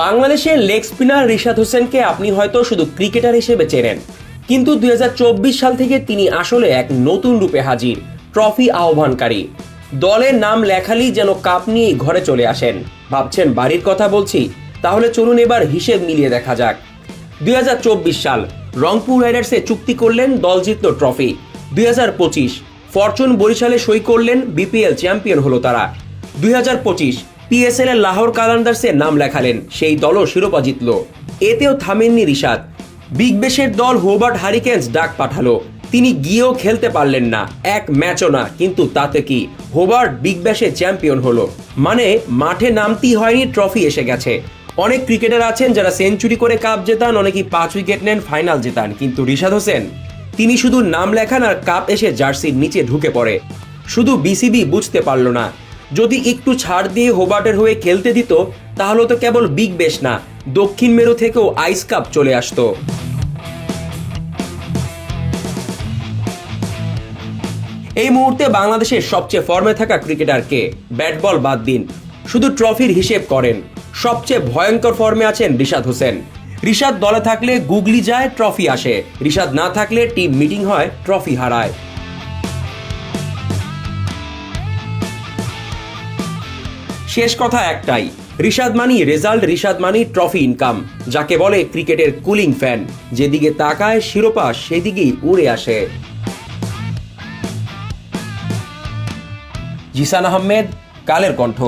বাংলাদেশের leg spinner Rishad হোসেনকে আপনি হয়তো শুধু ক্রিকেটার হিসেবে চেনেন। কিন্তু দুই হাজার চব্বিশ সাল থেকে তিনি আসলে এক নতুন রূপে হাজির ট্রফি আহ্বানকারী। দলের নাম লেখালি যেন কাপ নিয়েই ঘরে চলে আসেন। ভাবছেন, বাড়ির কথা বলছি, তাহলে চলুন এবার হিসেব মিলিয়ে দেখা যাক। দুই হাজার চব্বিশ সাল, রংপুর রাইডার্সে চুক্তি করলেন, দল জিতল ট্রফি দুই হাজার পঁচিশ, ফরচুন বরিশালে সই করলেন বিপিএল চ্যাম্পিয়ন হলো তারা। দুই হাজার পঁচিশ পিএসএল এর লাহোর কালান্দার্সে নাম লেখালেন। সেই দলও শিরোপা জিতল। এতেও থামেননি রিশাদ। বিগ বেশের দল হোবার্ট হারিকেন্স ডাক পাঠালো। তিনি গিয়েও খেলতে পারলেন না। এক ম্যাচও না, কিন্তু তাতে কি? হোবার্ট বিগ ব্যাশে চ্যাম্পিয়ন হলো। মানে মাঠে নামতেই হয়নি, ট্রফি এসে গেছে। অনেক ক্রিকেটার আছেন যারা সেঞ্চুরি করে কাপ জেতান, অনেকেই পাঁচ উইকেট নেন, ফাইনাল জেতান। কিন্তু রিশাদ হোসেন, তিনি শুধু নাম লেখান আর কাপ এসে জার্সির নিচে ঢুকে পড়ে। শুধু বিসিবি বুঝতে পারল না। যদি একটু ছাড় দিয়ে হোবার্টের হয়ে খেলতে দিত, তাহলে তো কেবল বিগ বেশ না, দক্ষিণ মেরু থেকেও আইস কাপ চলে আসতো। এই মুহূর্তে বাংলাদেশের সবচেয়ে ফর্মে থাকা ক্রিকেটার কে ব্যাট বল বাদ দিন। শুধু ট্রফির হিসেব করেন, সবচেয়ে ভয়ঙ্কর ফর্মে আছেন রিশাদ হোসেন। রিশাদ দলে থাকলে গুগলি যায়, ট্রফি আসে। রিশাদ না থাকলে টিম মিটিং হয়, ট্রফি হারায়। শেষ কথা একটাই, Rishad money result, Rishad money trophy income, যাকে বলে ক্রিকেটের কুলিং ফ্যান। যেদিকে তাকায় শিরোপা, সেদিকেই উড়ে আসে। জিসান আহমেদ, কালের কণ্ঠ।